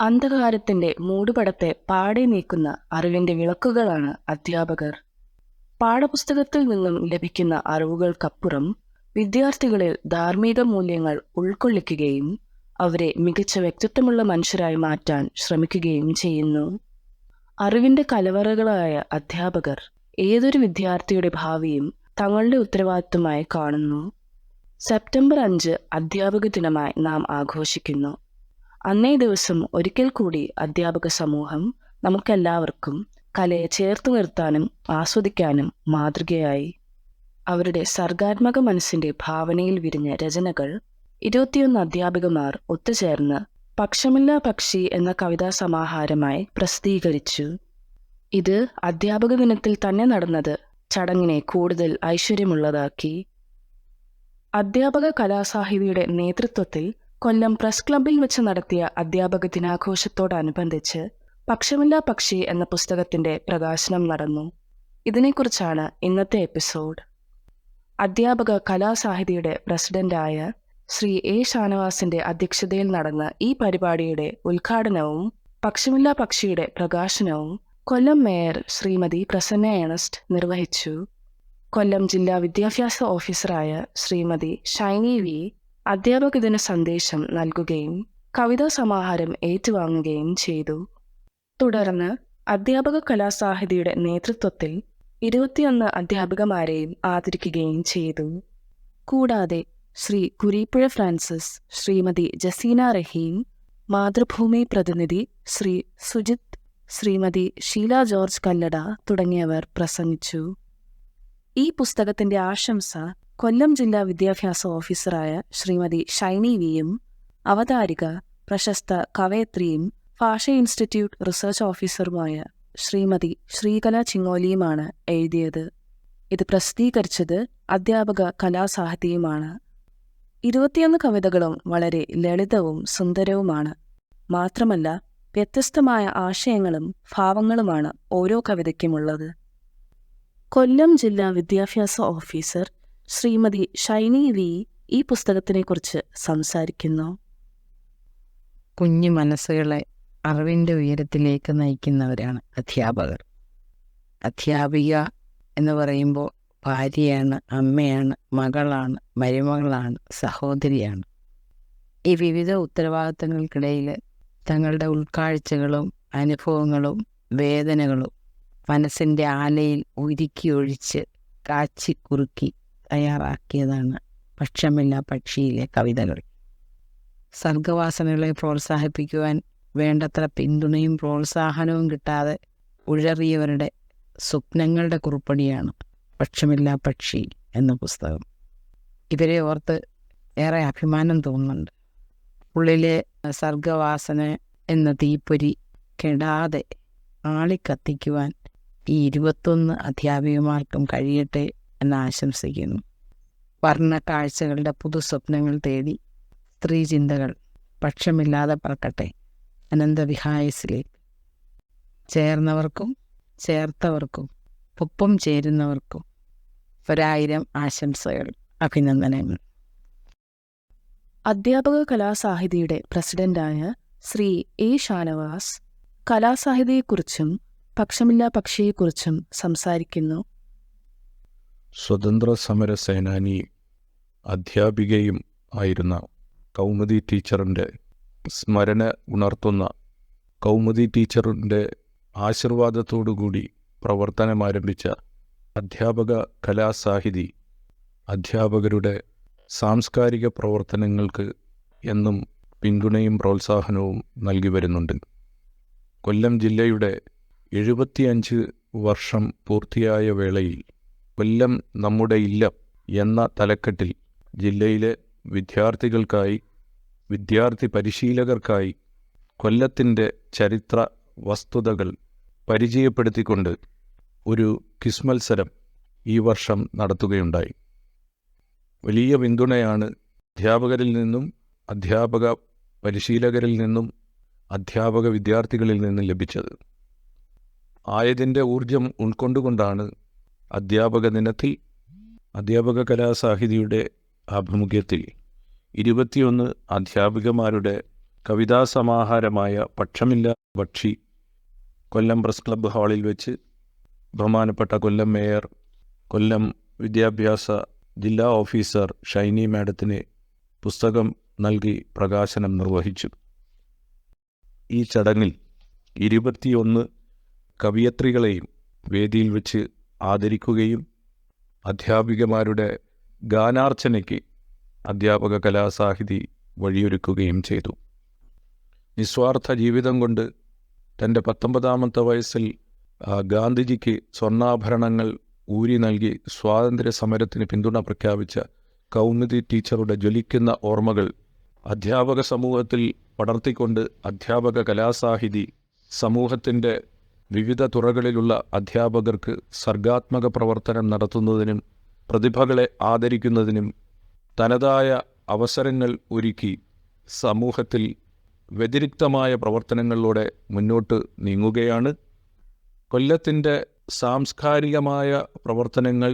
അന്ധകാരത്തിന്റെ മൂടുപടത്തെ പാടെ നീക്കുന്ന അറിവിന്റെ വിളക്കുകളാണ് അധ്യാപകർ. പാഠപുസ്തകത്തിൽ നിന്നും ലഭിക്കുന്ന അറിവുകൾക്കപ്പുറം വിദ്യാർത്ഥികളിൽ ധാർമ്മിക മൂല്യങ്ങൾ ഉൾക്കൊള്ളിക്കുകയും അവരെ മികച്ച വ്യക്തിത്വമുള്ള മനുഷ്യരായി മാറ്റാൻ ശ്രമിക്കുകയും ചെയ്യുന്നു. അറിവിന്റെ കലവറകളായ അധ്യാപകർ ഏതൊരു വിദ്യാർത്ഥിയുടെ ഭാവിയും തങ്ങളുടെ ഉത്തരവാദിത്വമായി കാണുന്നു. സെപ്റ്റംബർ അഞ്ച് അധ്യാപക ദിനമായി നാം ആഘോഷിക്കുന്നു. അന്നേ ദിവസം ഒരിക്കൽ കൂടി അധ്യാപക സമൂഹം നമുക്കെല്ലാവർക്കും കലയെ ചേർത്ത് നിർത്താനും ആസ്വദിക്കാനും മാതൃകയായി. അവരുടെ സർഗാത്മക മനസ്സിന്റെ ഭാവനയിൽ വിരിഞ്ഞ രചനകൾ ഇരുപത്തിയൊന്ന് അധ്യാപികമാർ ഒത്തുചേർന്ന് പക്ഷമില്ല പക്ഷി എന്ന കവിതാ സമാഹാരമായി പ്രസിദ്ധീകരിച്ചു. ഇത് അധ്യാപക ദിനത്തിൽ തന്നെ നടന്നത് ചടങ്ങിനെ കൂടുതൽ ഐശ്വര്യമുള്ളതാക്കി. അധ്യാപക കലാസാഹിതിയുടെ നേതൃത്വത്തിൽ കൊല്ലം പ്രസ് ക്ലബിൽ വെച്ച് നടത്തിയ അധ്യാപക ദിനാഘോഷത്തോടനുബന്ധിച്ച് പക്ഷമില്ല പക്ഷി എന്ന പുസ്തകത്തിന്റെ പ്രകാശനം നടന്നു. ഇതിനെക്കുറിച്ചാണ് ഇന്നത്തെ എപ്പിസോഡ്. അധ്യാപക കലാസാഹിതിയുടെ പ്രസിഡന്റായ ശ്രീ എ ഷാനവാസിന്റെ അധ്യക്ഷതയിൽ നടന്ന ഈ പരിപാടിയുടെ ഉദ്ഘാടനവും പക്ഷമില്ല പക്ഷിയുടെ പ്രകാശനവും കൊല്ലം മേയർ ശ്രീമതി പ്രസന്ന ഏണസ്റ്റ് നിർവഹിച്ചു. കൊല്ലം ജില്ലാ വിദ്യാഭ്യാസ ഓഫീസറായ ശ്രീമതി ഷൈനി വി. അധ്യാപക ദിന സന്ദേശം നൽകുകയും കവിതാ സമാഹാരം ഏറ്റുവാങ്ങുകയും ചെയ്തു. തുടർന്ന് അധ്യാപക കലാസാഹിതിയുടെ നേതൃത്വത്തിൽ ഇരുപത്തിയൊന്ന് അധ്യാപികമാരെയും ആദരിക്കുകയും ചെയ്തു. കൂടാതെ ശ്രീ കുരീപ്പുഴ ഫ്രാൻസിസ് ശ്രീമതി ജസീന റഹീം മാതൃഭൂമി പ്രതിനിധി ശ്രീ സുജിത് ശ്രീമതി ഷീല ജോർജ് കല്ലട തുടങ്ങിയവർ പ്രസംഗിച്ചു. ഈ പുസ്തകത്തിന്റെ ആശംസ കൊല്ലം ജില്ലാ വിദ്യാഭ്യാസ ഓഫീസറായ ശ്രീമതി ഷൈനി വിയും അവതാരിക പ്രശസ്ത കവയത്രിയും ഭാഷ ഇൻസ്റ്റിറ്റ്യൂട്ട് റിസർച്ച് ഓഫീസറുമായ ശ്രീമതി ശ്രീകല ചിങ്ങോലിയുമാണ് എഴുതിയത്. ഇത് പ്രസിദ്ധീകരിച്ചത് അധ്യാപക കലാസാഹിത്യയുമാണ്. ഇരുപത്തിയൊന്ന് കവിതകളും വളരെ ലളിതവും സുന്ദരവുമാണ്. മാത്രമല്ല വ്യത്യസ്തമായ ആശയങ്ങളും ഭാവങ്ങളുമാണ് ഓരോ കവിതയ്ക്കുമുള്ളത്. കൊല്ലം ജില്ലാ വിദ്യാഭ്യാസ ഓഫീസർ ശ്രീമതി ഷൈനി വി ഈ പുസ്തകത്തിനെക്കുറിച്ച് സംസാരിക്കുന്നു. കുഞ്ഞു മനസ്സുകളെ അറിവിന്റെ ഉയരത്തിലേക്ക് നയിക്കുന്നവരാണ് അധ്യാപകർ. അധ്യാപിക എന്ന് പറയുമ്പോൾ ഭാര്യയാണ് അമ്മയാണ് മകളാണ് മരുമകളാണ് സഹോദരിയാണ്. ഈ വിവിധ ഉത്തരവാദിത്തങ്ങൾക്കിടയിൽ തങ്ങളുടെ ഉൾക്കാഴ്ചകളും അനുഭവങ്ങളും വേദനകളും മനസ്സിന്റെ ആലയിൽ ഉരുക്കി ഒഴിച്ച് കാച്ചി കുറുക്കി തയ്യാറാക്കിയതാണ്. പക്ഷമില്ല പക്ഷിയിലെ കവിതകൾ. സർഗവാസനകളെ പ്രോത്സാഹിപ്പിക്കുവാൻ വേണ്ടത്ര പിന്തുണയും പ്രോത്സാഹനവും കിട്ടാതെ ഉഴറിയവരുടെ സ്വപ്നങ്ങളുടെ കുറിപ്പടിയാണ് പക്ഷമില്ല പക്ഷി എന്ന പുസ്തകം. ഇവരെ ഓർത്ത് ഏറെ അഭിമാനം തോന്നുന്നുണ്ട്. ഉള്ളിലെ സർഗവാസന എന്ന തീപ്പൊരി കെടാതെ ആളിക്കത്തിക്കുവാൻ ഈ ഇരുപത്തൊന്ന് അധ്യാപികമാർക്കും കഴിയട്ടെ എന്ന് ആശംസിക്കുന്നു. വർണ കാഴ്ചകളുടെ പുതു സ്വപ്നങ്ങൾ തേടി സ്ത്രീ ചിന്തകൾ പക്ഷമില്ലാതെ പറക്കട്ടെ. അനന്തവിഹായസിലേക്ക് ചേർന്നവർക്കും ചേർത്തവർക്കും ഒപ്പം ചേരുന്നവർക്കും ഒരായിരം ആശംസകൾ അഭിനന്ദനങ്ങൾ. അധ്യാപക കലാസാഹിതിയുടെ പ്രസിഡന്റായ ശ്രീ എ ഷാനവാസ് കലാസാഹിതിയെക്കുറിച്ചും പക്ഷമില്ല പക്ഷിയെക്കുറിച്ചും സംസാരിക്കുന്നു. സ്വതന്ത്ര സമര സേനാനിയും അധ്യാപികയും ആയിരുന്ന കൗമുദി ടീച്ചറിന്റെ സ്മരണ ഉണർത്തുന്ന കൗമുദി ടീച്ചറിന്റെ ആശീർവാദത്തോടുകൂടി പ്രവർത്തനമാരംഭിച്ച അധ്യാപക കലാസാഹിതി അധ്യാപകരുടെ സാംസ്കാരിക പ്രവർത്തനങ്ങൾക്ക് എന്നും പിന്തുണയും പ്രോത്സാഹനവും നൽകി വരുന്നുണ്ട്. കൊല്ലം ജില്ലയുടെ എഴുപത്തിയഞ്ച് വർഷം പൂർത്തിയായ വേളയിൽ കൊല്ലം നമ്മുടെ ഇല്ലം എന്ന തലക്കെട്ടിൽ ജില്ലയിലെ വിദ്യാർത്ഥികൾക്കായി വിദ്യാർത്ഥി പരിശീലകർക്കായി കൊല്ലത്തിന്റെ ചരിത്ര വസ്തുതകൾ പരിചയപ്പെടുത്തിക്കൊണ്ട് ഒരു ക്വിസ് മത്സരം ഈ വർഷം നടത്തുകയുണ്ടായി. വലിയ പിന്തുണയാണ് അധ്യാപകരിൽ നിന്നും അധ്യാപക പരിശീലകരിൽ നിന്നും അധ്യാപക വിദ്യാർത്ഥികളിൽ നിന്നും ലഭിച്ചത്. ആയതിന്റെ ഊർജം ഉൾക്കൊണ്ടുകൊണ്ടാണ് അധ്യാപക ദിനത്തിൽ അധ്യാപക കലാസാഹിതിയുടെ ആഭിമുഖ്യത്തിൽ ഇരുപത്തിയൊന്ന് അധ്യാപികമാരുടെ കവിതാസമാഹാരമായ പക്ഷമില്ല പക്ഷി കൊല്ലം പ്രസ് ക്ലബ്ബ് ഹാളിൽ വെച്ച് ബഹുമാനപ്പെട്ട കൊല്ലം മേയർ കൊല്ലം വിദ്യാഭ്യാസ ജില്ലാ ഓഫീസർ ഷൈനി മാഡത്തിന് പുസ്തകം നൽകി പ്രകാശനം നിർവഹിച്ചു. ഈ ചടങ്ങിൽ ഇരുപത്തിയൊന്ന് കവിയത്രികളെയും വേദിയിൽ വെച്ച് ആദരിക്കുകയും അധ്യാപികമാരുടെ ഗാനാർച്ചനയ്ക്ക് അധ്യാപക കലാസാഹിതി വഴിയൊരുക്കുകയും ചെയ്തു. നിസ്വാർത്ഥ ജീവിതം കൊണ്ട് തന്റെ പത്തൊമ്പതാമത്തെ വയസ്സിൽ ഗാന്ധിജിക്ക് സ്വർണാഭരണങ്ങൾ ഊരി നൽകി സ്വാതന്ത്ര്യ സമരത്തിന് പിന്തുണ പ്രഖ്യാപിച്ച കൗമുദി ടീച്ചറുടെ ജ്വലിക്കുന്ന ഓർമ്മകൾ അധ്യാപക സമൂഹത്തിൽ പടർത്തിക്കൊണ്ട് അധ്യാപക കലാസാഹിതി സമൂഹത്തിന്റെ വിവിധ തുറകളിലുള്ള അധ്യാപകർക്ക് സർഗാത്മക പ്രവർത്തനം നടത്തുന്നതിനും പ്രതിഭകളെ ആദരിക്കുന്നതിനും തനതായ അവസരങ്ങൾ ഒരുക്കി സമൂഹത്തിൽ വ്യതിരിക്തമായ പ്രവർത്തനങ്ങളിലൂടെ മുന്നോട്ട് നീങ്ങുകയാണ്. കൊല്ലത്തിന്റെ സാംസ്കാരികമായ പ്രവർത്തനങ്ങൾ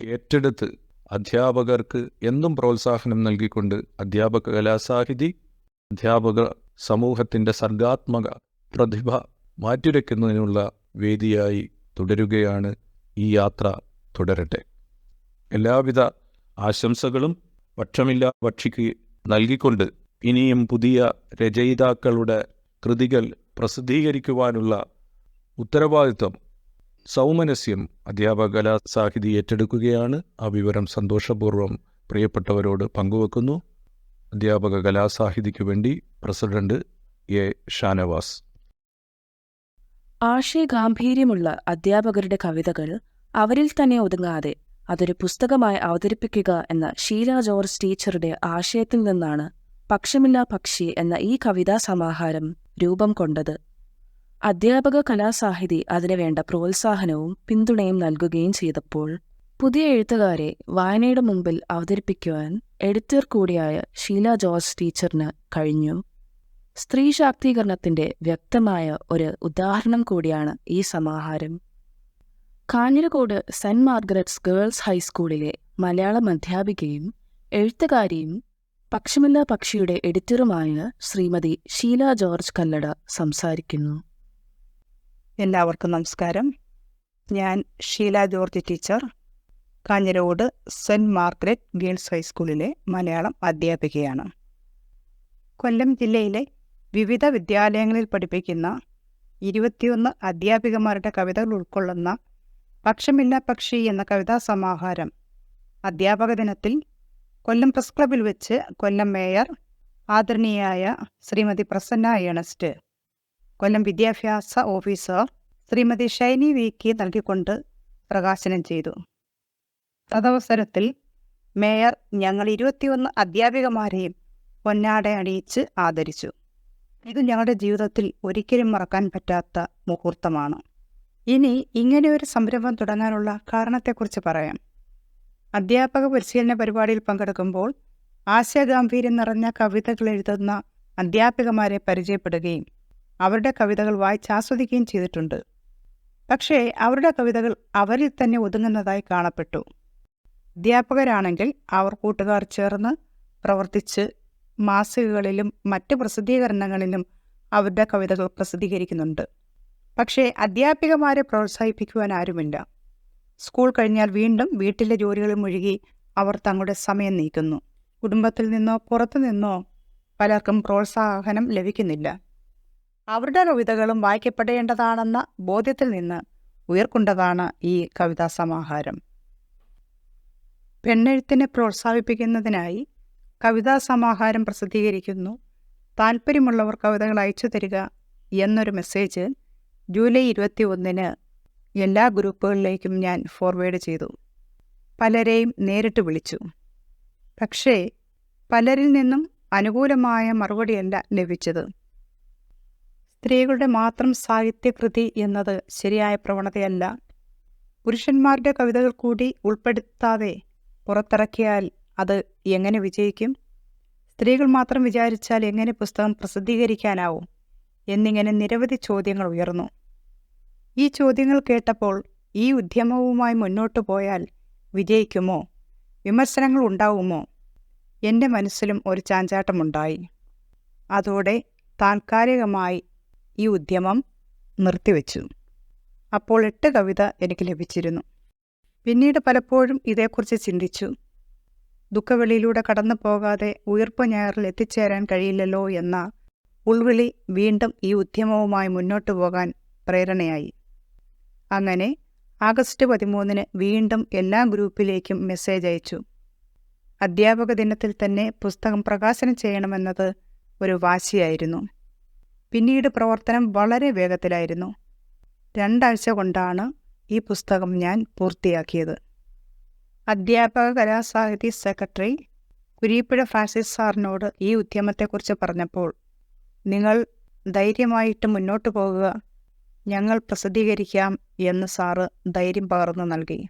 ഏറ്റെടുത്ത് അധ്യാപകർക്ക് എന്നും പ്രോത്സാഹനം നൽകിക്കൊണ്ട് അധ്യാപക കലാസാഹിതി അധ്യാപക സമൂഹത്തിന്റെ സർഗാത്മക പ്രതിഭ മാറ്റുരയ്ക്കുന്നതിനുള്ള വേദിയായി തുടരുകയാണ് ഈ യാത്ര തുടരട്ടെ. എല്ലാവിധ ആശംസകളും പക്ഷമില്ല പക്ഷിക്ക് നൽകിക്കൊണ്ട് ഇനിയും പുതിയ രചയിതാക്കളുടെ കൃതികൾ പ്രസിദ്ധീകരിക്കുവാനുള്ള ഉത്തരവാദിത്വം സൗമനസ്യം അധ്യാപക കലാസാഹിതി ഏറ്റെടുക്കുകയാണ്. ആ വിവരം സന്തോഷപൂർവം പ്രിയപ്പെട്ടവരോട് പങ്കുവെക്കുന്നു. അധ്യാപക കലാസാഹിതിക്ക് വേണ്ടി പ്രസിഡന്റ് എ ഷാനവാസ്. ആശയഗാംഭീര്യമുള്ള അധ്യാപകരുടെ കവിതകൾ അവരിൽ തന്നെ ഒതുങ്ങാതെ അതൊരു പുസ്തകമായി അവതരിപ്പിക്കുക എന്ന ഷീല ജോർജ് ടീച്ചറുടെ ആശയത്തിൽ നിന്നാണ് പക്ഷമില്ലാ പക്ഷി എന്ന ഈ കവിതാ സമാഹാരം രൂപം കൊണ്ടത്. അധ്യാപക കലാസാഹിതി അതിനു വേണ്ട പ്രോത്സാഹനവും പിന്തുണയും നൽകുകയും ചെയ്തപ്പോൾ പുതിയ എഴുത്തുകാരെ വായനയുടെ മുമ്പിൽ അവതരിപ്പിക്കുവാൻ എഡിറ്റർ കൂടിയായ ഷീല ജോർജ് ടീച്ചറിന് കഴിഞ്ഞു. സ്ത്രീ ശാക്തീകരണത്തിന്റെ വ്യക്തമായ ഒരു ഉദാഹരണം കൂടിയാണ് ഈ സമാഹാരം. കാഞ്ഞിരകോട് സെന്റ് മാർഗരറ്റ്സ് ഗേൾസ് ഹൈസ്കൂളിലെ മലയാളം അധ്യാപികയും എഴുത്തുകാരിയും പക്ഷിമില്ല പക്ഷിയുടെ എഡിറ്ററുമായ ശ്രീമതി ഷീല ജോർജ് കല്ലട സംസാരിക്കുന്നു. എല്ലാവർക്കും നമസ്കാരം. ഞാൻ Sheela George teacher Kanhirode saint Margaret girls ഹൈസ്കൂളിലെ മലയാളം അധ്യാപികയാണ്. കൊല്ലം ജില്ലയിലെ വിവിധ വിദ്യാലയങ്ങളിൽ പഠിപ്പിക്കുന്ന ഇരുപത്തിയൊന്ന് അധ്യാപികമാരുടെ കവിതകൾ ഉൾക്കൊള്ളുന്ന പക്ഷമില്ല പക്ഷി എന്ന കവിതാ സമാഹാരം. അധ്യാപക ദിനത്തിൽ കൊല്ലം പ്രസ് ക്ലബിൽ വെച്ച് കൊല്ലം മേയർ ആദരണീയായ ശ്രീമതി പ്രസന്ന ഏണസ്റ്റ് കൊല്ലം വിദ്യാഭ്യാസ officer Shrimati Shiny V K നൽകിക്കൊണ്ട് പ്രകാശനം ചെയ്തു. തദവസരത്തിൽ മേയർ ഞങ്ങൾ ഇരുപത്തിയൊന്ന് അധ്യാപികമാരെയും പൊന്നാട അണിയിച്ച് ആദരിച്ചു. ഇത് ഞങ്ങളുടെ ജീവിതത്തിൽ ഒരിക്കലും മറക്കാൻ പറ്റാത്ത മുഹൂർത്തമാണ്. ഇനി ഇങ്ങനെ ഒരു സംരംഭം തുടങ്ങാനുള്ള കാരണത്തെക്കുറിച്ച് പറയാം. അധ്യാപക പരിശീലന പരിപാടിയിൽ പങ്കെടുക്കുമ്പോൾ ആശയഗാംഭീര്യം നിറഞ്ഞ കവിതകൾ എഴുതുന്ന അധ്യാപികമാരെ പരിചയപ്പെടുകയും അവരുടെ കവിതകൾ വായിച്ചാസ്വദിക്കുകയും ചെയ്തിട്ടുണ്ട്. പക്ഷേ അവരുടെ കവിതകൾ അവരിൽ തന്നെ ഒതുങ്ങുന്നതായി കാണപ്പെട്ടു. അധ്യാപകരാണെങ്കിൽ അവർ കൂട്ടുകാർ ചേർന്ന് പ്രവർത്തിച്ച് മാസികകളിലും മറ്റ് പ്രസിദ്ധീകരണങ്ങളിലും അവരുടെ കവിതകൾ പ്രസിദ്ധീകരിക്കുന്നുണ്ട്. പക്ഷേ അധ്യാപികമാരെ പ്രോത്സാഹിപ്പിക്കുവാൻ ആരുമില്ല. സ്കൂൾ കഴിഞ്ഞാൽ വീണ്ടും വീട്ടിലെ ജോലികളിൽ മുഴുകി അവർ തങ്ങളുടെ സമയം നീക്കുന്നു. കുടുംബത്തിൽ നിന്നോ പുറത്തു നിന്നോ പലർക്കും പ്രോത്സാഹനം ലഭിക്കുന്നില്ല. അവരുടെ കവിതകളും വായിക്കപ്പെടേണ്ടതാണെന്ന ബോധ്യത്തിൽ നിന്ന് ഉയർക്കൊണ്ടതാണ് ഈ കവിതാ സമാഹാരം. പെണ്ണെഴുത്തിനെ പ്രോത്സാഹിപ്പിക്കുന്നതിനായി കവിതാ സമാഹാരം പ്രസിദ്ധീകരിക്കുന്നു. താല്പര്യമുള്ളവർ കവിതകൾ അയച്ചു തരിക എന്നൊരു മെസ്സേജ് ജൂലൈ ഇരുപത്തി ഒന്നിന് എല്ലാ ഗ്രൂപ്പുകളിലേക്കും ഞാൻ ഫോർവേഡ് ചെയ്തു. പലരെയും നേരിട്ട് വിളിച്ചു. പക്ഷേ പലരിൽ നിന്നും അനുകൂലമായ മറുപടിയല്ല ലഭിച്ചത്. സ്ത്രീകളുടെ മാത്രം സാഹിത്യകൃതി എന്നത് ശരിയായ പ്രവണതയല്ല. പുരുഷന്മാരുടെ കവിതകൾ കൂടി ഉൾപ്പെടുത്താതെ പുറത്തിറക്കിയാൽ അത് എങ്ങനെ വിജയിക്കും? സ്ത്രീകൾ മാത്രം വിചാരിച്ചാൽ എങ്ങനെ പുസ്തകം പ്രസിദ്ധീകരിക്കാനാവും? എന്നിങ്ങനെ നിരവധി ചോദ്യങ്ങൾ ഉയർന്നു. ഈ ചോദ്യങ്ങൾ കേട്ടപ്പോൾ ഈ ഉദ്യമവുമായി മുന്നോട്ടു പോയാൽ വിജയിക്കുമോ? വിമർശനങ്ങൾ ഉണ്ടാവുമോ? എന്റെ മനസ്സിലും ഒരു ചാഞ്ചാട്ടമുണ്ടായി. അതോടെ താൽക്കാലികമായി ഈ ഉദ്യമം നിർത്തിവെച്ചു. അപ്പോൾ എട്ട് കവിത എനിക്ക് ലഭിച്ചിരുന്നു. പിന്നീട് പലപ്പോഴും ഇതേക്കുറിച്ച് ചിന്തിച്ചു. ദുഃഖവെളിയിലൂടെ കടന്നു പോകാതെ ഉയർപ്പ് ഞായറിൽ എത്തിച്ചേരാൻ കഴിയില്ലല്ലോ എന്ന ഉൾവിളി വീണ്ടും ഈ ഉദ്യമവുമായി മുന്നോട്ടു പോകാൻ പ്രേരണയായി. അങ്ങനെ ആഗസ്റ്റ് പതിമൂന്നിന് വീണ്ടും എല്ലാ ഗ്രൂപ്പിലേക്കും മെസ്സേജ് അയച്ചു. അധ്യാപക ദിനത്തിൽ തന്നെ പുസ്തകം പ്രകാശനം ചെയ്യണമെന്നത് ഒരു വാശിയായിരുന്നു. പിന്നീട് പ്രവർത്തനം വളരെ വേഗത്തിലായിരുന്നു. രണ്ടാഴ്ച കൊണ്ടാണ് ഈ പുസ്തകം ഞാൻ പൂർത്തിയാക്കിയത്. അധ്യാപക കലാസാഹിത്യ സെക്രട്ടറി കുരീപ്പുഴ ഫ്രാൻസിസ് സാറിനോട് ഈ ഉദ്യമത്തെക്കുറിച്ച് പറഞ്ഞപ്പോൾ നിങ്ങൾ ധൈര്യമായിട്ട് മുന്നോട്ട് പോകുക ഞങ്ങൾ പ്രസിദ്ധീകരിക്കാം എന്ന് സാറ് ധൈര്യം പകർന്നു നൽകി.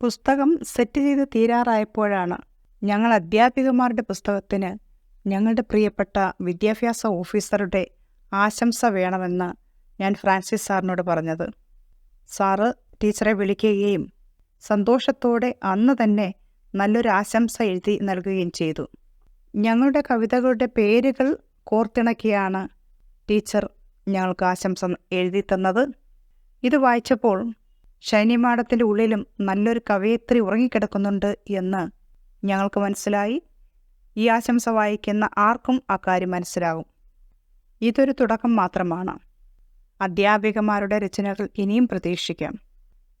പുസ്തകം സെറ്റ് ചെയ്ത് തീരാറായപ്പോഴാണ് ഞങ്ങൾ അധ്യാപികമാരുടെ പുസ്തകത്തിന് ഞങ്ങളുടെ പ്രിയപ്പെട്ട വിദ്യാഭ്യാസ ഓഫീസറുടെ ആശംസ വേണമെന്ന് ഞാൻ ഫ്രാൻസിസ് സാറിനോട് പറഞ്ഞത്. സാറ് ടീച്ചറെ വിളിക്കുകയും സന്തോഷത്തോടെ അന്ന് തന്നെ നല്ലൊരു ആശംസ എഴുതി നൽകുകയും ചെയ്തു. ഞങ്ങളുടെ കവിതകളുടെ പേരുകൾ കോർത്തിണക്കിയാണ് ടീച്ചർ ഞങ്ങൾക്ക് ആശംസ എഴുതി തന്നത്. ഇത് വായിച്ചപ്പോൾ ശനിമാടത്തിന്റെ ഉള്ളിലും നല്ലൊരു കവയത്രി ഉറങ്ങിക്കിടക്കുന്നുണ്ട് എന്ന് ഞങ്ങൾക്ക് മനസ്സിലായി. ഈ ആശംസ വായിക്കുന്ന ആർക്കും അക്കാര്യം മനസ്സിലാകും ഇതൊരു തുടക്കം മാത്രമാണ്. അധ്യാപികമാരുടെ രചനകൾ ഇനിയും പ്രതീക്ഷിക്കാം.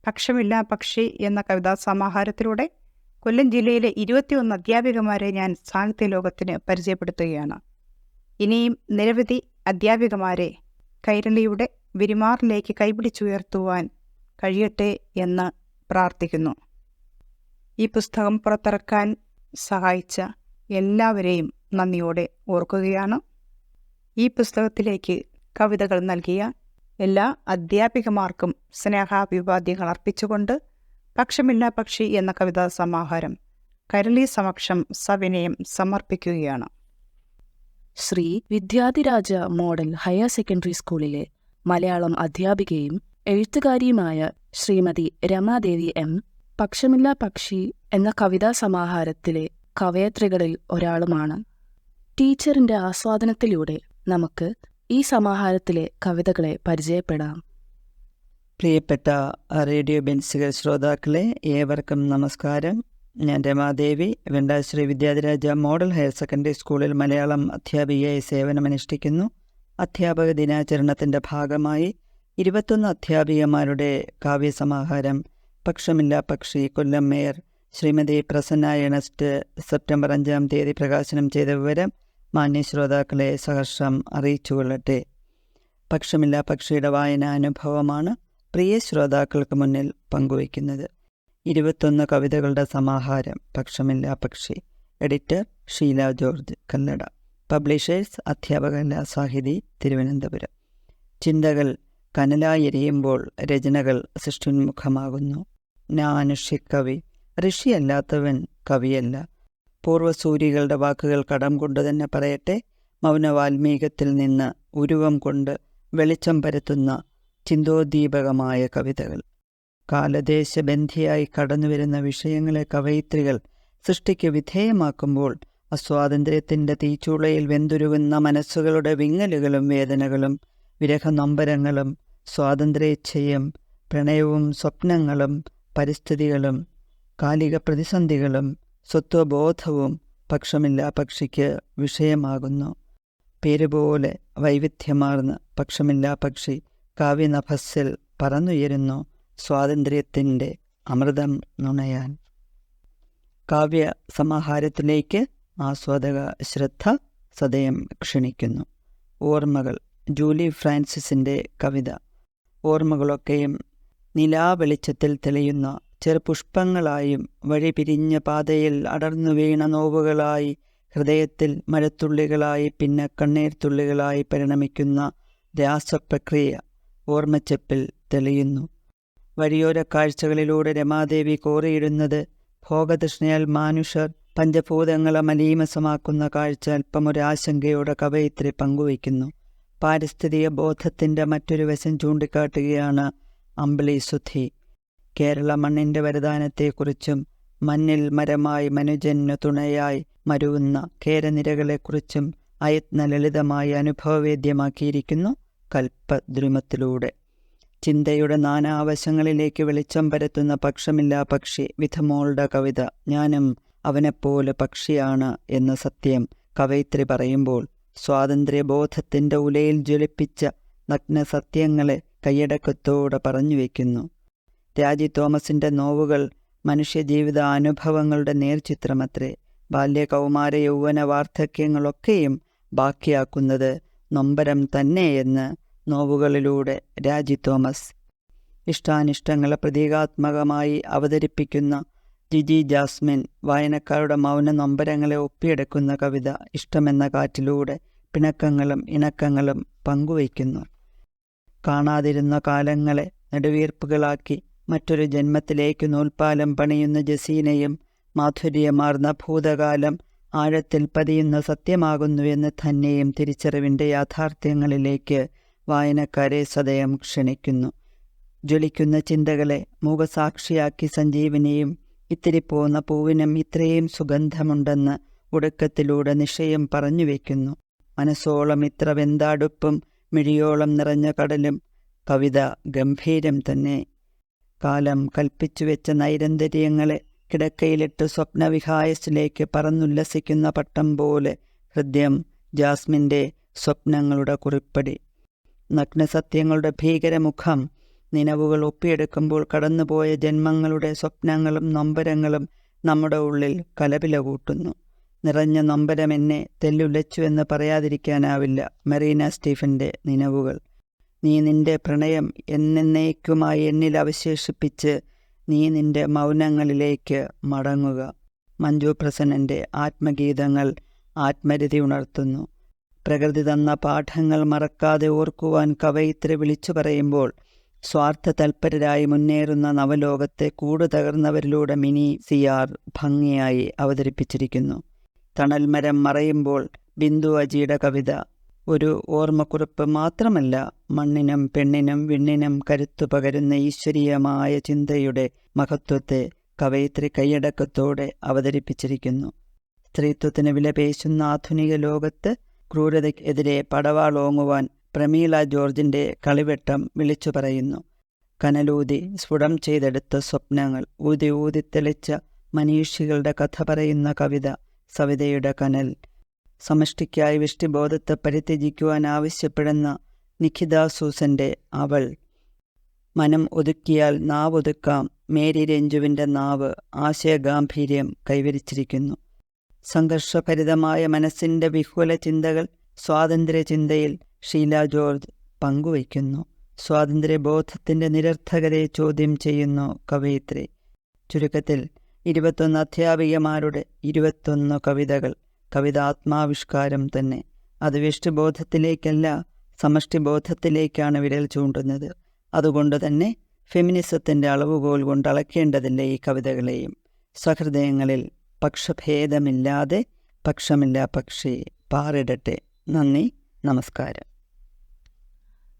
പക്ഷമില്ല പക്ഷി എന്ന കവിതാ സമാഹാരത്തിലൂടെ കൊല്ലം ജില്ലയിലെ ഇരുപത്തിയൊന്ന് അധ്യാപികമാരെ ഞാൻ സാഹിത്യ ലോകത്തിന് പരിചയപ്പെടുത്തുകയാണ്. ഇനിയും നിരവധി അധ്യാപികമാരെ കൈരളിയുടെ വിരിമാറിലേക്ക് കൈപിടിച്ചുയർത്തുവാൻ കഴിയട്ടെ എന്ന് പ്രാർത്ഥിക്കുന്നു. ഈ പുസ്തകം പുറത്തിറക്കാൻ സഹായിച്ച എല്ലാവരെയും നന്ദിയോടെ ഓർക്കുകയാണ്. ഈ പുസ്തകത്തിലേക്ക് കവിതകൾ നൽകിയ എല്ലാ അധ്യാപികമാർക്കും സ്നേഹാഭിവാദ്യങ്ങൾ അർപ്പിച്ചുകൊണ്ട് പക്ഷമില്ല പക്ഷി എന്ന കവിതാ സമാഹാരം കരളി സമക്ഷം സവിനയം സമർപ്പിക്കുകയാണ്. Shri Vidyadhiraja model higher secondary സ്കൂളിലെ മലയാളം അധ്യാപികയും എഴുത്തുകാരിയുമായ ശ്രീമതി രമാദേവി എം. പക്ഷമില്ല പക്ഷി എന്ന കവിതാ സമാഹാരത്തിലെ കവയത്രികളിൽ ഒരാളുമാണ്. ടീച്ചറിന്റെ ആസ്വാദനത്തിലൂടെ നമുക്ക് ഈ സമാഹാരത്തിലെ കവിതകളെ പരിചയപ്പെടാം. പ്രിയപ്പെട്ട റേഡിയോ ബെൻസുകൾ ശ്രോതാക്കളെ ഏവർക്കും നമസ്കാരം. ഞാൻ Ramadevi. വെണ്ടാശ്രീ Vidyadhiraja model higher secondary സ്കൂളിൽ മലയാളം അധ്യാപികയായി സേവനമനുഷ്ഠിക്കുന്നു. അധ്യാപക ദിനാചരണത്തിന്റെ ഭാഗമായി ഇരുപത്തൊന്ന് അധ്യാപികമാരുടെ കാവ്യസമാഹാരം Pakshamilla Pakshi Kollam mayor Shrimati Prasanna Ernest September അഞ്ചാം തീയതി പ്രകാശനം ചെയ്ത വിവരം മാന്യ ശ്രോതാക്കളെ സഹർഷം അറിയിച്ചുകൊള്ളട്ടെ. പക്ഷമില്ല പക്ഷിയുടെ വായന അനുഭവമാണ് പ്രിയ ശ്രോതാക്കൾക്ക് മുന്നിൽ പങ്കുവയ്ക്കുന്നത്. ഇരുപത്തൊന്ന് കവിതകളുടെ സമാഹാരം Pakshamilla Pakshi. Editor Sheela George Kallada publishers അധ്യാപകല Sahithi Thiruvananthapuram. ചിന്തകൾ കനലായി എരിയുമ്പോൾ രചനകൾ സൃഷ്ടിന്മുഖമാകുന്നു നാനുഷ്യക്കവി ഋഷിയല്ലാത്തവൻ കവിയല്ല. പൂർവസൂരികളുടെ വാക്കുകൾ കടം കൊണ്ട് തന്നെ പറയട്ടെ. മൗനവാൽമീകത്തിൽ നിന്ന് ഉരുവം കൊണ്ട് വെളിച്ചം പരത്തുന്ന ചിന്തോദ്ദീപകമായ കവിതകൾ. കാലദേശബന്ധിയായി കടന്നുവരുന്ന വിഷയങ്ങളെ കവയിത്രികൾ സൃഷ്ടിക്ക് വിധേയമാക്കുമ്പോൾ അസ്വാതന്ത്ര്യത്തിന്റെ തീച്ചൂളയിൽ വെന്തുരുകുന്ന മനസ്സുകളുടെ വിങ്ങലുകളും വേദനകളും വിരഹനൊമ്പരങ്ങളും സ്വാതന്ത്ര്യേച്ഛയും പ്രണയവും സ്വപ്നങ്ങളും പരിസ്ഥിതികളും കാലിക പ്രതിസന്ധികളും സ്വത്വബോധവും പക്ഷമില്ല പക്ഷിക്ക് വിഷയമാകുന്നു. പേരുപോലെ വൈവിധ്യമാർന്ന് പക്ഷമില്ല പക്ഷി കാവ്യനഭസ്സിൽ പറന്നുയരുന്നു സ്വാതന്ത്ര്യത്തിന്റെ അമൃതം നുണയാൻ. കാവ്യ സമാഹാരത്തിലേക്ക് ആസ്വാദക ശ്രദ്ധ സദയം ക്ഷണിക്കുന്നു. ഓർമ്മകൾ. ജൂലി ഫ്രാൻസിസിന്റെ കവിത. ഓർമ്മകളൊക്കെയും നിലാവെളിച്ചത്തിൽ തെളിയുന്ന ചെറുപുഷ്പങ്ങളായും വഴി പിരിഞ്ഞ പാതയിൽ അടർന്നു വീണ നോവുകളായി ഹൃദയത്തിൽ മരത്തുള്ളികളായി പിന്നെ കണ്ണീർത്തുള്ളികളായി പരിണമിക്കുന്ന രാസപ്രക്രിയ ഓർമ്മച്ചെപ്പിൽ തെളിയുന്നു. വഴിയോര കാഴ്ചകളിലൂടെ രമാദേവി കോറിയിടുന്നത് ഭോഗതൃഷ്ണയാൽ മാനുഷർ പഞ്ചഭൂതങ്ങളെ മലീമസമാക്കുന്ന കാഴ്ച അല്പമൊരാശങ്കയോടെ കവയിത്രി പങ്കുവയ്ക്കുന്നു. പാരിസ്ഥിതിക ബോധത്തിന്റെ മറ്റൊരു വശം ചൂണ്ടിക്കാട്ടുകയാണ് അമ്പിളി സുധി. കേരള മണ്ണിന്റെ വരദാനത്തെക്കുറിച്ചും മണ്ണിൽ മരമായി മനുജന്നു തുണയായി മരുവുന്ന കേരനിരകളെക്കുറിച്ചും അയത്ന ലളിതമായി അനുഭവവേദ്യമാക്കിയിരിക്കുന്നു കൽപ്പദ്രുമത്തിലൂടെ. ചിന്തയുടെ നാനാവശങ്ങളിലേക്ക് വെളിച്ചം പരത്തുന്ന പക്ഷമില്ലാ പക്ഷി വിധമോളുടെ കവിത ഞാനും അവനെപ്പോലെ പക്ഷിയാണ് എന്ന സത്യം കവയിത്രി പറയുമ്പോൾ സ്വാതന്ത്ര്യബോധത്തിന്റെ ഉലയിൽ ജ്വലിപ്പിച്ച നഗ്നസത്യങ്ങളെ കൈയടക്കത്തോടെ പറഞ്ഞു വയ്ക്കുന്നു. രാജി തോമസിന്റെ നോവുകൾ മനുഷ്യജീവിത അനുഭവങ്ങളുടെ നേർചിത്രമത്രേ. ബാല്യകൗമാര യൗവന വാർദ്ധക്യങ്ങളൊക്കെയും ബാക്കിയാക്കുന്നത് നൊമ്പരം തന്നെയെന്ന് നോവുകളിലൂടെ രാജി തോമസ്. ഇഷ്ടാനിഷ്ടങ്ങളെ പ്രതീകാത്മകമായി അവതരിപ്പിക്കുന്ന ജിജി ജാസ്മിൻ വായനക്കാരുടെ മൗന നൊമ്പരങ്ങളെ ഒപ്പിയെടുക്കുന്ന കവിത ഇഷ്ടമെന്ന കാറ്റിലൂടെ പിണക്കങ്ങളും ഇണക്കങ്ങളും പങ്കുവയ്ക്കുന്നു. കാണാതിരുന്ന കാലങ്ങളെ നെടുവീർപ്പുകളാക്കി മറ്റൊരു ജന്മത്തിലേക്ക് നൂൽപ്പാലം പണിയുന്ന ജസീനയും മാധുര്യമാർന്ന ഭൂതകാലം ആഴത്തിൽ പതിയുന്ന സത്യമാകുന്നുവെന്ന് തന്നെയും തിരിച്ചറിവിന്റെ യാഥാർത്ഥ്യങ്ങളിലേക്ക് വായനക്കാരെ സദയം ക്ഷണിക്കുന്നു. ജ്വലിക്കുന്ന ചിന്തകളെ മുഖസാക്ഷിയാക്കി സഞ്ജീവനിയും ഇത്തിരി പോന്ന പൂവിനും ഇത്രയും സുഗന്ധമുണ്ടെന്ന് ഒടുക്കത്തിലൂടെ നിശ്ചയം പറഞ്ഞു വയ്ക്കുന്നു മനസ്സോളം ഇത്ര വെന്താടുപ്പും മിഴിയോളം നിറഞ്ഞ കടലും കവിത ഗംഭീരം തന്നെ. കാലം കൽപ്പിച്ചു വെച്ച നൈരന്തര്യങ്ങളെ കിടക്കയിലിട്ട് സ്വപ്നവിഹായസിലേക്ക് പറന്നുല്ലസിക്കുന്ന പട്ടം പോലെ ഹൃദയം ജാസ്മിന്റെ സ്വപ്നങ്ങളുടെ കുറിപ്പടി. നഗ്നസത്യങ്ങളുടെ ഭീകരമുഖം നിലവുകൾ ഒപ്പിയെടുക്കുമ്പോൾ കടന്നുപോയ ജന്മങ്ങളുടെ സ്വപ്നങ്ങളും നൊമ്പരങ്ങളും നമ്മുടെ ഉള്ളിൽ കലപില കൂട്ടുന്നു നിറഞ്ഞ നൊമ്പരം എന്നെ തെല്ലുലച്ചു എന്ന് പറയാതിരിക്കാനാവില്ല മെറീന സ്റ്റീഫന്റെ നിലവുകൾ നീ നിന്റെ പ്രണയം എന്നേക്കുമായി എന്നിൽ അവശേഷിപ്പിച്ച് നീ നിന്റെ മൗനങ്ങളിലേക്ക് മടങ്ങുക. മഞ്ജു പ്രസന്നന്റെ ആത്മഗീതങ്ങൾ ആത്മരതി ഉണർത്തുന്നു. പ്രകൃതി തന്ന പാഠങ്ങൾ മറക്കാതെ ഓർക്കുവാൻ കവയിത്രി വിളിച്ചു പറയുമ്പോൾ സ്വാർത്ഥ തൽപരരായി മുന്നേറുന്ന നവലോകത്തെ കൂട് തകർന്നവരിലൂടെ മിനി സിയാർ ഭംഗിയായി അവതരിപ്പിച്ചിരിക്കുന്നു. തണൽമരം മറയുമ്പോൾ ബിന്ദു അജിയുടെ കവിത ഒരു ഓർമ്മക്കുറിപ്പ് മാത്രമല്ല മണ്ണിനും പെണ്ണിനും വിണ്ണിനും കരുത്തു പകരുന്ന ഈശ്വരീയമായ ചിന്തയുടെ മഹത്വത്തെ കവയിത്രി കൈയടക്കത്തോടെ അവതരിപ്പിച്ചിരിക്കുന്നു. സ്ത്രീത്വത്തിന് വിലപേശുന്ന ആധുനിക ലോകത്ത് ക്രൂരതയ്ക്കെതിരെ പടവാളോങ്ങുവാൻ പ്രമീള ജോർജിന്റെ കളിവെട്ടം വിളിച്ചു പറയുന്നു. കനലൂതി സ്ഫുടം ചെയ്തെടുത്ത സ്വപ്നങ്ങൾ ഊതി ഊതി തെളിച്ച മനീഷികളുടെ കഥ പറയുന്ന കവിത സവിതയുടെ കനൽ സമഷ്ടിക്കായി വിഷ്ടിബോധത്തെ പരിത്യജിക്കുവാൻ ആവശ്യപ്പെടുന്ന നിഖിത സൂസന്റെ അവൾ. മനം ഒതുക്കിയാൽ നാവ് ഒതുക്കാം മേരി രഞ്ജുവിന്റെ നാവ് ആശയഗാംഭീര്യം കൈവരിച്ചിരിക്കുന്നു. സംഘർഷഭരിതമായ മനസ്സിന്റെ വിഹുല ചിന്തകൾ സ്വാതന്ത്ര്യ ചിന്തയിൽ ഷീല ജോർജ് പങ്കുവയ്ക്കുന്നു. സ്വാതന്ത്ര്യബോധത്തിന്റെ നിരർത്ഥകതയെ ചോദ്യം ചെയ്യുന്നു കവയിത്രി. ചുരുക്കത്തിൽ ഇരുപത്തൊന്ന് അധ്യാപികമാരുടെ ഇരുപത്തൊന്ന് കവിതകൾ. കവിതാത്മാവിഷ്കാരം തന്നെ. അത് വിഷ്ടുബോധത്തിലേക്കല്ല സമഷ്ടിബോധത്തിലേക്കാണ് വിരൽ ചൂണ്ടുന്നത്. അതുകൊണ്ട് തന്നെ ഫെമിനിസത്തിന്റെ അളവുകോൽ കൊണ്ട് അളക്കേണ്ടതില്ല ഈ കവിതകളെയും സഹൃദയങ്ങളിൽ പക്ഷഭേദമില്ലാതെ പക്ഷമില്ല പക്ഷി പാറിടട്ടെ. നന്ദി നമസ്കാരം.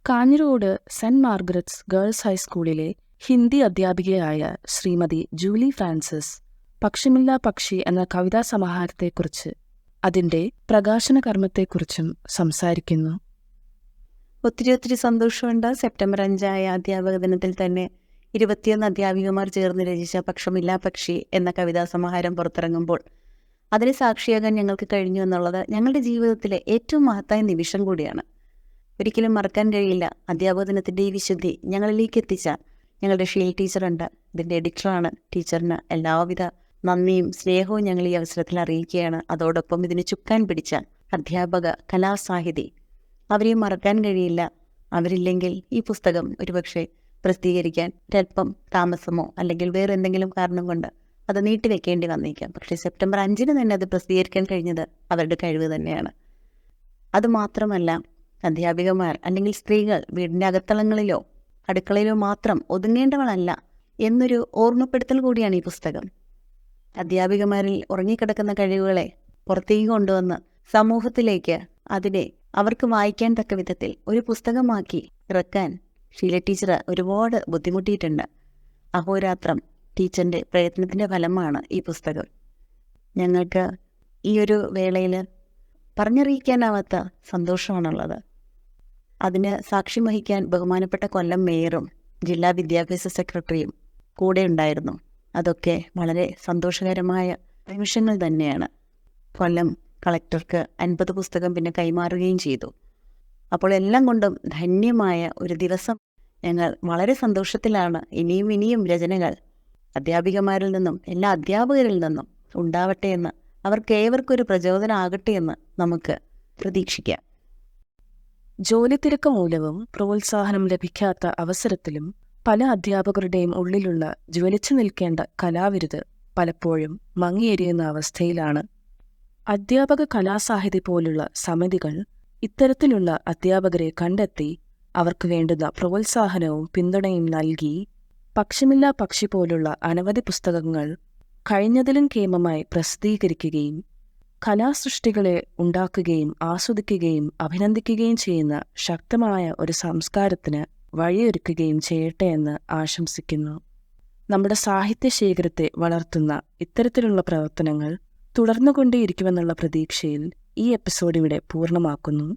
കാഞ്ഞിരോട് സെന്റ് മാർഗ്രറ്റ്സ് ഗേൾസ് ഹൈസ്കൂളിലെ ഹിന്ദി അധ്യാപികയായ ശ്രീമതി ജൂലി ഫ്രാൻസിസ് പക്ഷിമില്ല പക്ഷി എന്ന കവിതാ സമാഹാരത്തെക്കുറിച്ച് അതിന്റെ പ്രകാശന കർമ്മത്തെക്കുറിച്ചും സംസാരിക്കുന്നു. ഒത്തിരി ഒത്തിരി സന്തോഷമുണ്ട്. സെപ്റ്റംബർ അഞ്ചായ അധ്യാപക ദിനത്തിൽ തന്നെ ഇരുപത്തിയൊന്ന് അധ്യാപികമാർ ചേർന്ന് രചിച്ച പക്ഷമില്ല പക്ഷി എന്ന കവിതാ സമാഹാരം പുറത്തിറങ്ങുമ്പോൾ അതിന് സാക്ഷിയാകാൻ ഞങ്ങൾക്ക് കഴിഞ്ഞു എന്നുള്ളത് ഞങ്ങളുടെ ജീവിതത്തിലെ ഏറ്റവും മഹത്തായ നിമിഷം കൂടിയാണ്. ഒരിക്കലും മറക്കാൻ കഴിയില്ല. അധ്യാപക ദിനത്തിന്റെ ഈ വിശുദ്ധി ഞങ്ങളിലേക്ക് എത്തിച്ച ഞങ്ങളുടെ ഷീൽ ടീച്ചറുണ്ട്. ഇതിന്റെ എഡിറ്ററാണ് ടീച്ചറിന് എല്ലാവിധ നന്ദിയും സ്നേഹവും ഞങ്ങൾ ഈ അവസരത്തിൽ അറിയിക്കുകയാണ്. അതോടൊപ്പം ഇതിന് ചുക്കാൻ പിടിച്ച അധ്യാപക കലാസാഹിതി അവരെയും മറക്കാൻ കഴിയില്ല. അവരില്ലെങ്കിൽ ഈ പുസ്തകം ഒരുപക്ഷെ പ്രസിദ്ധീകരിക്കാൻ ഒരല്പം താമസമോ അല്ലെങ്കിൽ വേറെ എന്തെങ്കിലും കാരണം കൊണ്ട് അത് നീട്ടിവെക്കേണ്ടി വന്നേക്കാം. പക്ഷേ സെപ്റ്റംബർ അഞ്ചിന് തന്നെ അത് പ്രസിദ്ധീകരിക്കാൻ കഴിഞ്ഞത് അവരുടെ കഴിവ് തന്നെയാണ്. അതുമാത്രമല്ല അധ്യാപികമാർ അല്ലെങ്കിൽ സ്ത്രീകൾ വീടിന്റെ അകത്തളങ്ങളിലോ അടുക്കളയിലോ മാത്രം ഒതുങ്ങേണ്ടവളല്ല എന്നൊരു ഓർമ്മപ്പെടുത്തൽ കൂടിയാണ് ഈ പുസ്തകം. അധ്യാപികമാരിൽ ഉറങ്ങിക്കിടക്കുന്ന കഴിവുകളെ പുറത്തേക്ക് കൊണ്ടുവന്ന് സമൂഹത്തിലേക്ക് അതിനെ അവർക്ക് വായിക്കാൻ തക്ക വിധത്തിൽ ഒരു പുസ്തകമാക്കി ഇറക്കാൻ ഷീല ടീച്ചർ ഒരുപാട് ബുദ്ധിമുട്ടിയിട്ടുണ്ട്. അഹോരാത്രം ടീച്ചറിന്റെ പ്രയത്നത്തിന്റെ ഫലമാണ് ഈ പുസ്തകം. ഞങ്ങൾക്ക് ഈ ഒരു വേളയിൽ പറഞ്ഞറിയിക്കാനാവാത്ത സന്തോഷമാണുള്ളത്. അതിന് സാക്ഷ്യം വഹിക്കാൻ ബഹുമാനപ്പെട്ട കൊല്ലം മേയറും ജില്ലാ വിദ്യാഭ്യാസ സെക്രട്ടറിയും കൂടെ ഉണ്ടായിരുന്നു. അതൊക്കെ വളരെ സന്തോഷകരമായ നിമിഷങ്ങൾ തന്നെയാണ്. കൊല്ലം കളക്ടർക്ക് അൻപത് പുസ്തകം പിന്നെ കൈമാറുകയും ചെയ്തു. അപ്പോൾ എല്ലാം കൊണ്ടും ധന്യമായ ഒരു ദിവസം ഞങ്ങൾ വളരെ സന്തോഷത്തിലാണ്. ഇനിയും ഇനിയും രചനകൾ അധ്യാപികമാരിൽ നിന്നും എല്ലാ അധ്യാപകരിൽ നിന്നും ഉണ്ടാവട്ടെ എന്ന് അവർക്ക് ഏവർക്കൊരു പ്രചോദനമാകട്ടെ എന്ന് നമുക്ക് പ്രതീക്ഷിക്കാം. ജോലി തിരക്ക് മൂലവും പ്രോത്സാഹനം ലഭിക്കാത്ത അവസരത്തിലും പല അധ്യാപകരുടെയും ഉള്ളിലുള്ള ജ്വലിച്ചു നിൽക്കേണ്ട കലാവിരുത് പലപ്പോഴും മങ്ങിയെരിയുന്ന അവസ്ഥയിലാണ്. അധ്യാപക കലാസാഹിതി പോലുള്ള സമിതികൾ ഇത്തരത്തിലുള്ള അധ്യാപകരെ കണ്ടെത്തി അവർക്ക് വേണ്ടുന്ന പ്രോത്സാഹനവും പിന്തുണയും നൽകി പക്ഷിമില്ല പക്ഷി പോലുള്ള അനവധി പുസ്തകങ്ങൾ കഴിഞ്ഞതിലും കേമമായി പ്രസിദ്ധീകരിക്കുകയും കലാസൃഷ്ടികളെ ഉണ്ടാക്കുകയും ആസ്വദിക്കുകയും അഭിനന്ദിക്കുകയും ചെയ്യുന്ന ശക്തമായ ഒരു സംസ്കാരത്തിന് വഴിയൊരുക്കുകയും ചെയ്യട്ടെ എന്ന് ആശംസിക്കുന്നു. നമ്മുടെ സാഹിത്യ ശേഖരത്തെ വളർത്തുന്ന ഇത്തരത്തിലുള്ള പ്രവർത്തനങ്ങൾ തുടർന്നുകൊണ്ടേയിരിക്കുമെന്നുള്ള പ്രതീക്ഷയിൽ ഈ എപ്പിസോഡ് ഇവിടെ പൂർണമാക്കുന്നു.